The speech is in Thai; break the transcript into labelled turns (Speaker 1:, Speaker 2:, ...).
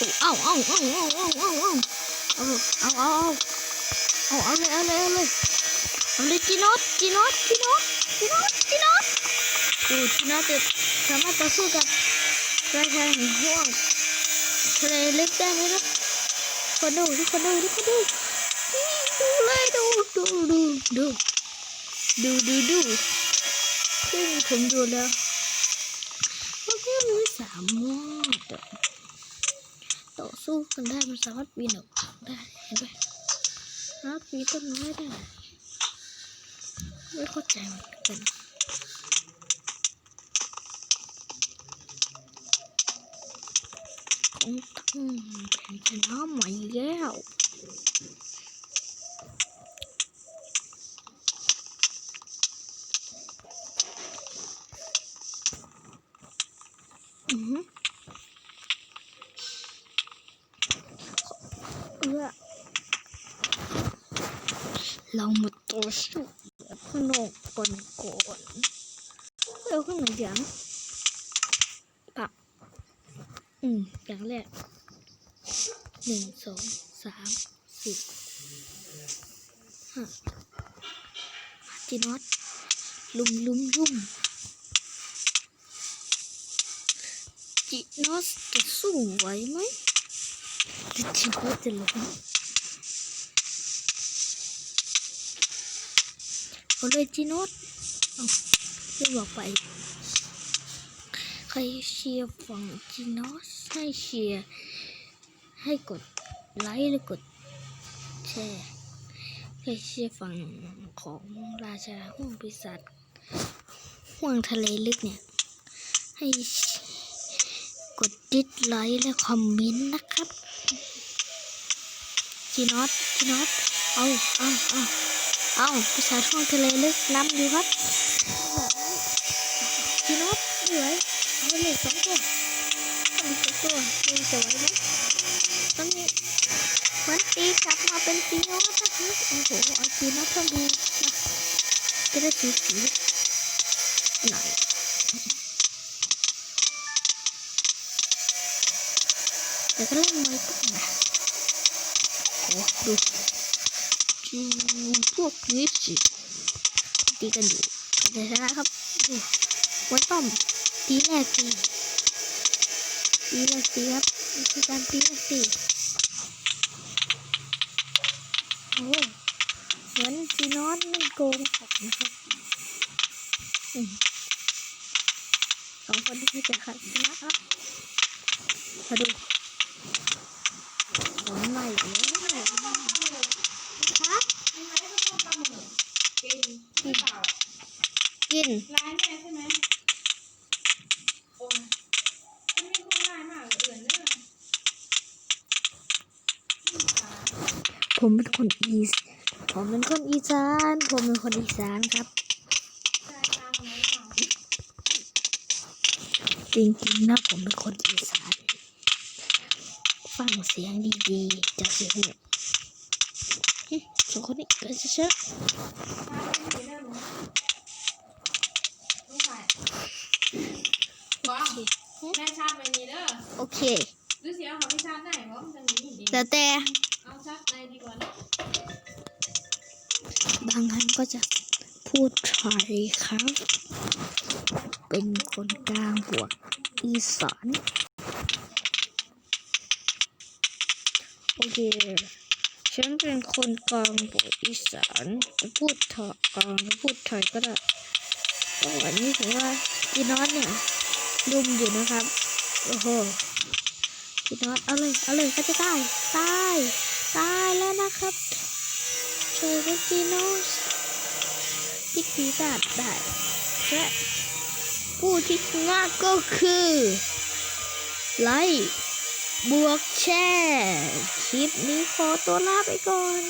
Speaker 1: ตูเอ้าเอ้าเอ้าเอ้าเอ้าเอ้าเอ้าเอาเอาเอาเอาเลยเอาเลยเอาเลยเอาเลยจีโนตจีโนตจีโนตจีโนตจีโนตดูจีโนตจะสามารถต่อสู้กับกระชายห่วงทะเลเล็กได้ไหมครับคนดูทุกคนดูทุกคนดูดูเลยดูดูดูดูดูดูดูซึ่งผมดูแล้วว่าเพื่อนสามารถ ต่อสู้กันได้มันสามารถปีนออกได้เห็นไหมสามารถปีนต้นไม้ได้ไม่เข้าใจเหมือนกันคงต้องแข่งชนะใหม่แล้วอือหือเอื้อ เรามาต่อสู้แบบข้างนอกก่อนก่อนเอาข้างในอย่างปะอืมอย่างแรกหนึ่งสองสามสี่ห้าจีนอตลุมลุมลุมจีนอตจะสู้ไหวไหมจีนอตจะล้ม เอาเลยจีโนตอาไม่บอกไป ใครเชียร์ฝั่งจีโนอสให้เชียร์ให้กดไลค์หรือกดแชร์ใครเชียร์ฝั่งของราชาห่วงปีศาจห่วงทะเลลึกเนี่ย ให้กดดิสไลค์และคอมเมนต์นะครับจีโนอสจีโนอสเอาเอาเอา เอาปีศาจห่วงทะเลลึกน้ำดีครับจีนอสเหนื่อยเอาไปเลยสองตัวเอาไปสองตัวดูจะไหวไหมตอนนี้มันตีกลับมาเป็นตีโน้ตนะครับโอ้โหเอาตีโน้ตเพิ่มดีนะจะได้สีสีหน่อยแต่ก็เล่นมวยปุ๊บนะโอ้ดู พวกนี้สิตีกันอยู่เดี๋ยวนะครับวยปั้มตีแรกตีตีแรกตีครับวิธีการตีแรกตีโอ้เหมือนซีนอนไม่โกงผมนะครับอืมสองคนที่จะขัดชนะครับมาดูผลใหม่แล้วครับ
Speaker 2: กินหรือเปล่า
Speaker 1: กิน
Speaker 2: ร้ายแม่ใช่ไหมโอ้ยฉันมีคนร้ายมากเลยเอื่อนเนอะ
Speaker 1: ผมเป็นคนอีสผมเป็นคนอีสาน ผมเป็นคนอีสานครับ
Speaker 2: ตายตามทำไมเปล่า
Speaker 1: จริงๆนะผมเป็นคนอีสาน ฟังเสียงดีๆจากเสียงเนี่ยหึสองคนนี้ก็จะเชื่อ
Speaker 2: ตายไม่ได้เริ่ม ลูกฝ่ายบ้องแม่ชาติไปนี่เด้อ
Speaker 1: โอเค
Speaker 2: หรือเสียเอาของพี่ชาติได้เพราะมันจะมีดี
Speaker 1: แล้วแต่
Speaker 2: เอาชาติในดีกว่าเนอะ
Speaker 1: บางครั้งก็จะพูดไทยครับ เป็นคนกลางบวกอีสานโอเคฉันเป็นคนกลางบวกอีสานจะพูดไทยกลางจะพูดไทยก็ได้ ก็อันนี้ถือว่าจีนอสเนี่ยรุมอยู่นะครับ โอ้โหจีนอสเอาเลยเอาเลยก็จะตายตายตายแล้วนะครับเจอกับจีนอสที่ปีศาจได้และผู้ที่ชนะก็คือไลค์บวกแชร์ คลิปนี้ขอตัวลาไปก่อน